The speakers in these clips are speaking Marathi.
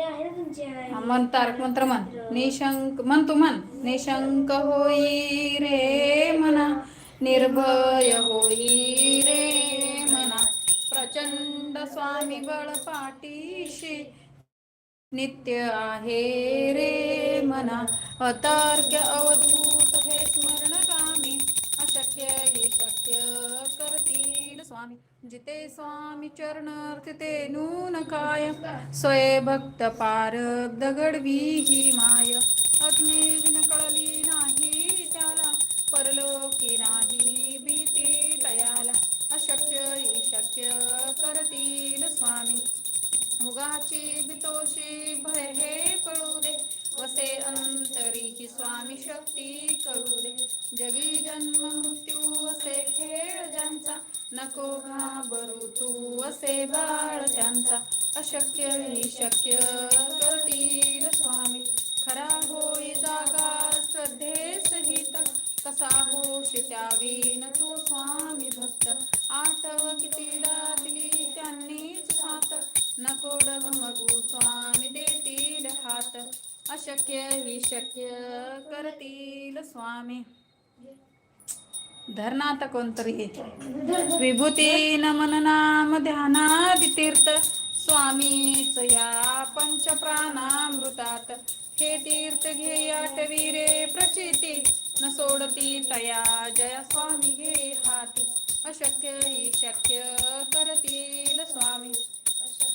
मन तारक मंत्र म्हण निशंक म्हण तू म्हण निशंक होई रे मना. निर्भय होई रे मना. प्रचंड स्वामी बळ पाठीशी नित्य आहे रे मना. अतर्क्य अवधूत हे स्मरण कामी अशक्य ही शक्य करतील स्वामी जिते स्वामी चरण तिथे नून काय स्वय भक्त पार दगडवी ही माय. अग्ने कळली नाही त्याला परलोकी नाही भीती तयाला अशक्य शक्य करतील स्वामी. मुगाची बितोशी भय हे पळू दे. वसे अंतरी ही स्वामी शक्ती करू दे. जगी जन्म मृत्यू वसे खेळ ज्यांचा नको घाबरू तू असे बाळ त्यांचा. अशक्य ही शक्य करतील स्वामी. खरा होई जागा श्रद्धे सहित कसा होश त्यावीन तू स्वामी भक्त. आठव कितीला दिली त्यांनीच सात नको डगमगू स्वामी देतील हात. अशक्य ही शक्य करतील स्वामी. धरणात कोणतरी विभूती नमन नाम ध्यानादि तीर्थ स्वामीच या पंचप्राणामृतात. हे तीर्थ घे आठवी रे प्रचिती न सोडती तया जय स्वामी घे हाती. अशक्य ही शक्य करतील स्वामी.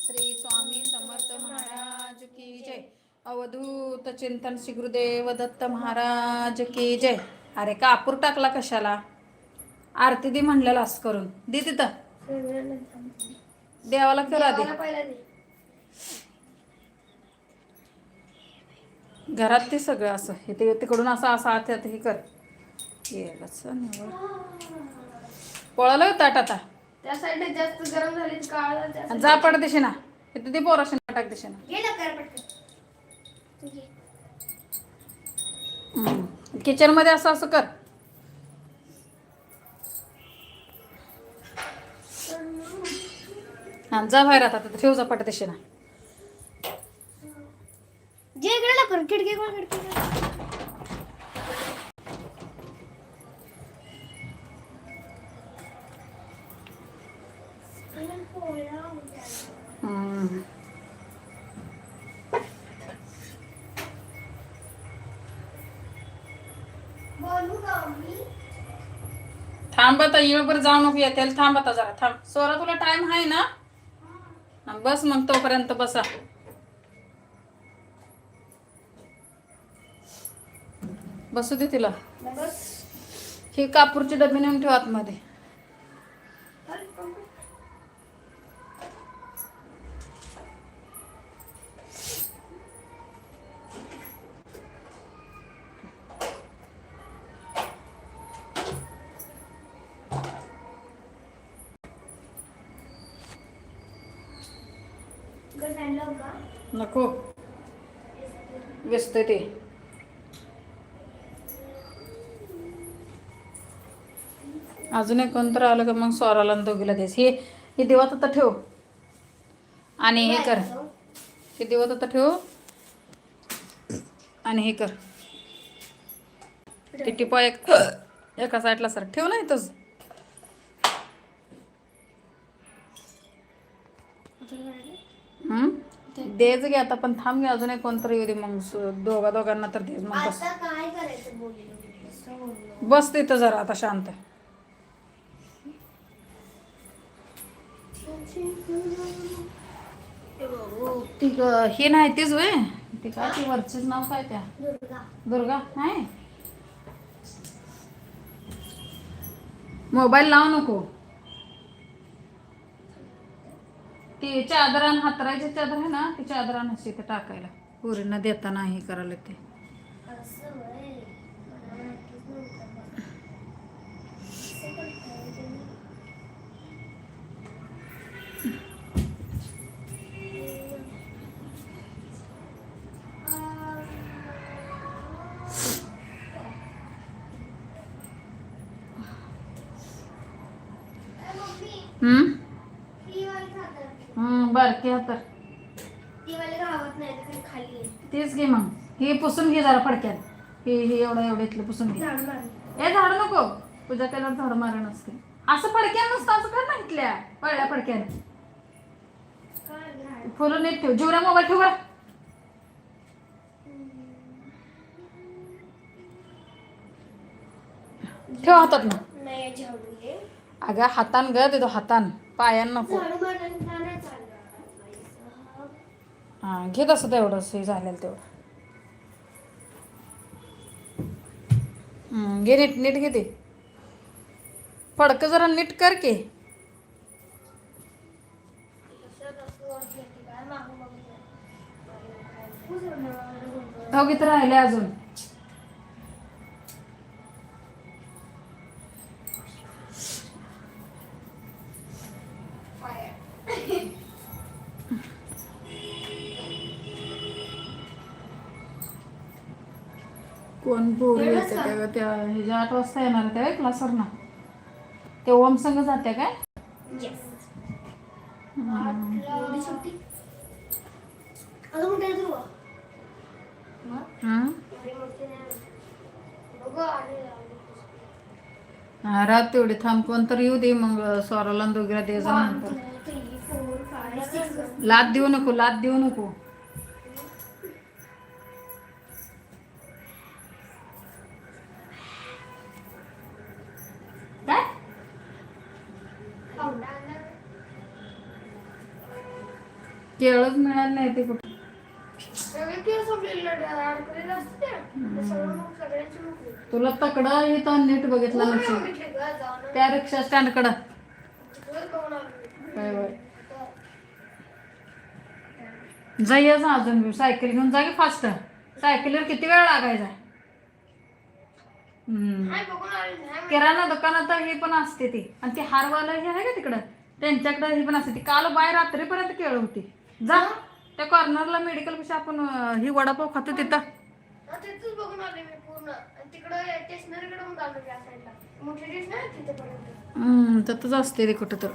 श्री स्वामी समर्थ महाराज की जय. अवधूत चिंतन श्री गुरुदेव दत्त महाराज की जय. अरे कापूर टाकला कशाला? आरती दे म्हणलेला असं करून. दे तिथं. देवाला करा दे. घरात ते सगळं असं. हे ते तिकडून असं असं आत आत हे कर. पळालं होतं ताट आता. त्या साईडने जास्त गरम झाली काळा जा पड दिशेना. इथे ते पोराशी टाक दिशेना. घे ना. किचनमध्ये असं असं कर. हा जा बाहेर आता तिथं ठेव जा पट दिशेना जे इकडे लवकर खिडकी खिडकी. हम्म. थांब आता येळभर जाऊ नको या त्याला थांब आता जरा थांब. सोरा तुला टाइम आहे ना? बस मग तोपर्यंत बसा. बसू दे तिला. ही कापूरची डबी नेऊन ठेव आतमध्ये फॅन लावू का नको व्यस्त ते. अजून एक कोणतर आलं का? मग स्वराला दोघीला देस हे हे देवात आता ठेव. आणि हे कर. हे देवात आता ठेव. आणि हे कर. ते टिपा एक एका साईडला सर. ठेव ना इथंच हम्म? देच घे आता पण थांब घे अजून एक कोणतरी येऊ दे मग. दोघा दोघांना तर दे मग बस काय करायचं बस तिथं जरा आता शांत ती ही नाही तीच वे ती काय ती वरचीच नाव काय त्या? दुर्गा. दुर्गा नाही? मोबाईल लावू नको. ती चादरान हातरायची चादर आहे ना ती चादरान अशी इथे टाकायला. पुरींना देताना हे करायला ते. हम्म होय. मला माहितीच नव्हतं बा. असं करताय तुम्ही? ए, मम्मी, हम्म ही वाली खातात. हम्म बारकी हातर ती वाली गावात नाही खाली आहे. तेच घे मग. हे पुसून घे जरा फडक्यात. हे हे एवढं एवढं इथलं पुसून घे. झाड मारली. हे झाड नको. पूजा केल्यावर झाड मारा नसते असं फडक्या नसतं असं कर ना इथल्या. पळल्या फडक्याने. काय झाड? फुलं नीट ठेव. जीवरा मोबाईल ठेव बरं. ठेव हातात ना. नाही झाडू घे. अगं हातान ग तिथं हातान. पायान नको झाडू हां घे तसं तेवढंच हे झालेलं तेवढं. घे नीट नीट घे ते. फडकं जरा नीट कर की. हो की तर राहिले अजून. कोण पोरी येते त्या त्या ह्याच्या आठ वाजता येणार त्या क्लासवर ना ते ओम संघ जाते काय. हा, रात तेवढी. थांब कोण तर येऊ दे मग स्वराला दोघीला दे जा One, नंतर. two, three, four, five, six. लाद देऊ नको लाद देऊ नको. केळच मिळालं नाही ते कुठं सगळे केस आपल्याला अडकलेले असते ते सगळं मग सगळ्यांची मोकळी. तुला तकडा इथं नीट बघितला नसेल जाऊन. त्या रिक्षा स्टँड कडं पाहून आलो. जाईच ना अजून मी सायकल घेऊन जा की फास्ट सायकलीवर किती वेळ लागायचा? हम्म. नाही बघून आलो नाही किराणा दुकानात हे पण असते ती. आणि ते हारवाला हे आहे का तिकडं? त्यांच्याकडे हे पण असते ती. काल बाय रात्रीपर्यंत केळ होती. जा. त्या कॉर्नरला मेडिकलपेक्षा आपण अं, ही वडापाव खातो तिथं. हा, तिथंच बघून आले मी पूर्ण. आणि तिकडं स्टेशनरीकडे पण आलो त्या साईडला मोठी डिश नाही तिथेपर्यंत. हम्म, तिथंच असते ते कुठं तर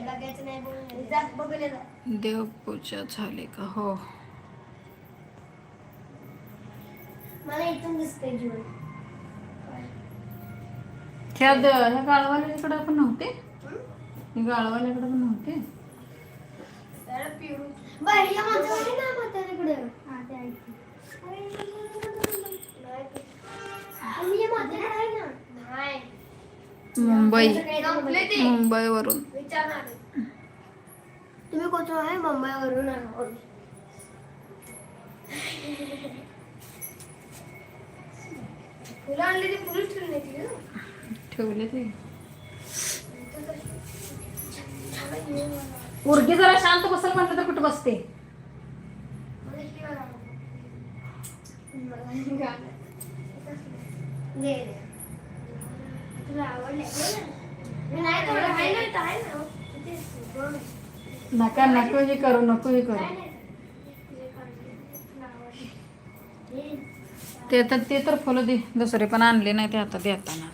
लगायचं नाही बघून जा बघून ये जा. देवपूजा झाली का? हो. मला इथून दिसतंय जीवन ह्या द- ह्या गाळवाल्याकडे पण नव्हते? हे गाळवाल्याकडे पण नव्हते? हा मुंबई. विचारणार आहे. तुम्ही कोण आहे? ती फुलंच ठेवली ते. पोरगी जरा शांत बसल म्हटलं तर कुठं बसते? नका नको हे करू नको हे करू. ते तर ते तर फुलं दे दुसरे पण आणले नाही ते आता देताना.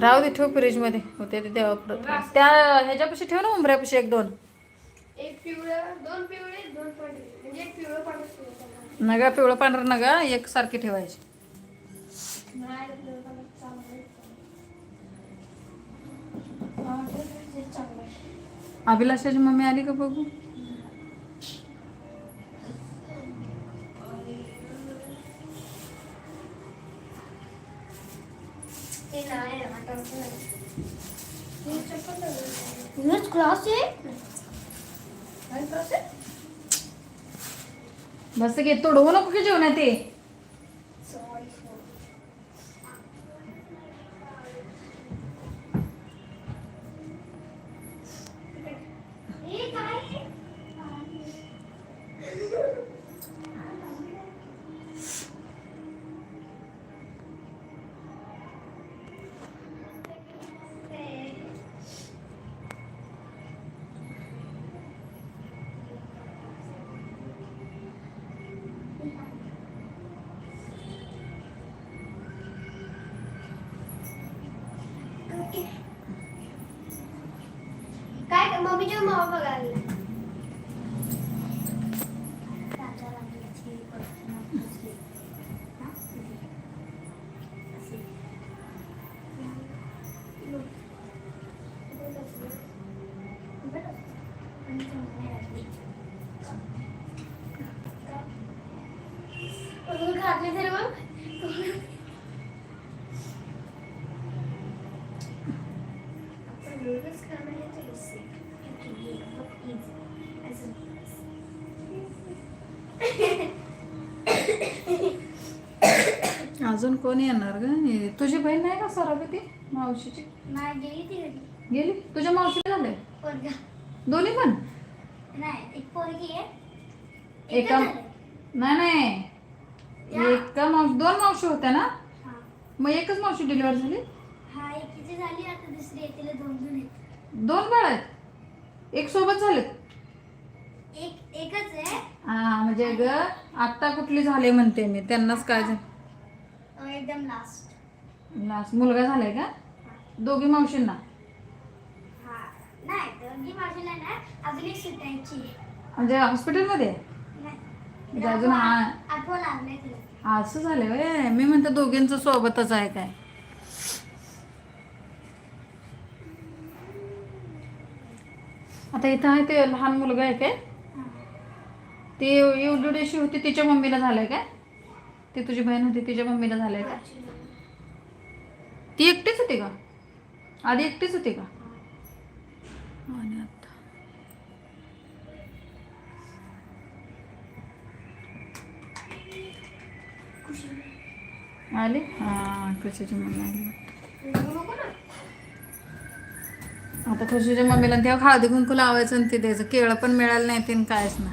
राहू दे ठेव फ्रीजमध्ये होते ते देवा पुढं. त्या ह्याच्यापाशी ठेव ना उंबऱ्यापाशी एक दोन एक पिवळं दोन पिवळे दोन पांढरे म्हणजे एक पिवळं पांढरं. नगा पिवळं पांढरं नगा एक सारखी ठेवायची नाही पिवळं पांढरं चांगलं आहे. पांढरं ते चांगलं आहे. अभिलाषाची मम्मी आली का बघू ते नाही काय क्लास आहे बस घे तोडवू नको की जेवणात ते सॉरी हे काय बघ मम्मीच्या मावा बघायला घातले तरी मग? आपण रोजच करण्याचं अजून कोण येणार ग? तुझी बहीण नाही का सराबी मावशीची? नाही गेली ती घरी. गेली? तुझ्या मावशीला झाले पोरगा. दोन्ही पण? नाही एक पोरगी आहे. एका एकच झालंय. नाही नाही. एका मावशी दोन मावशी होत्या ना? हा. मग एकच मावशी डिलिव्हर झाली? हा एकीची झाली आता दुसरी आहे तिला दोन दोन आहेत. दोन बाळ आहेत? एक सोबत झालेत एक एकच आहे. हा म्हणजे ग आत्ता कुठली झाले म्हणते मी त्यांनाच काय झालं? अं, एकदम लास्ट लास्ट मुलगा झालाय का? दोघी मावशींना? हा. नाही दोन्ही बाजूला ना अजून एक सुटायची आहे. म्हणजे हॉस्पिटलमध्ये? नाही. म्हणजे अजून हा- आठवण असं झालं व्हय मी म्हणते दोघींचं सोबतच आहे काय. आता इथं आहे ते लहान मुलगा आहे काय? हा. ती एवढीशी होती तिच्या मम्मीला झालंय काय? ती तुझी बहीण होती तिच्या मम्मीला झालंय का ती एकटीच होती का? आधी एकटीच होती का? आणि आता? आली? हा कशाची मम्मी आली? आता खुशीच्या मम्मीला तेव्हा हळदी कुंकू लावायचं आणि ते द्यायचं. केळं पण मिळालं नाही ते कायच ना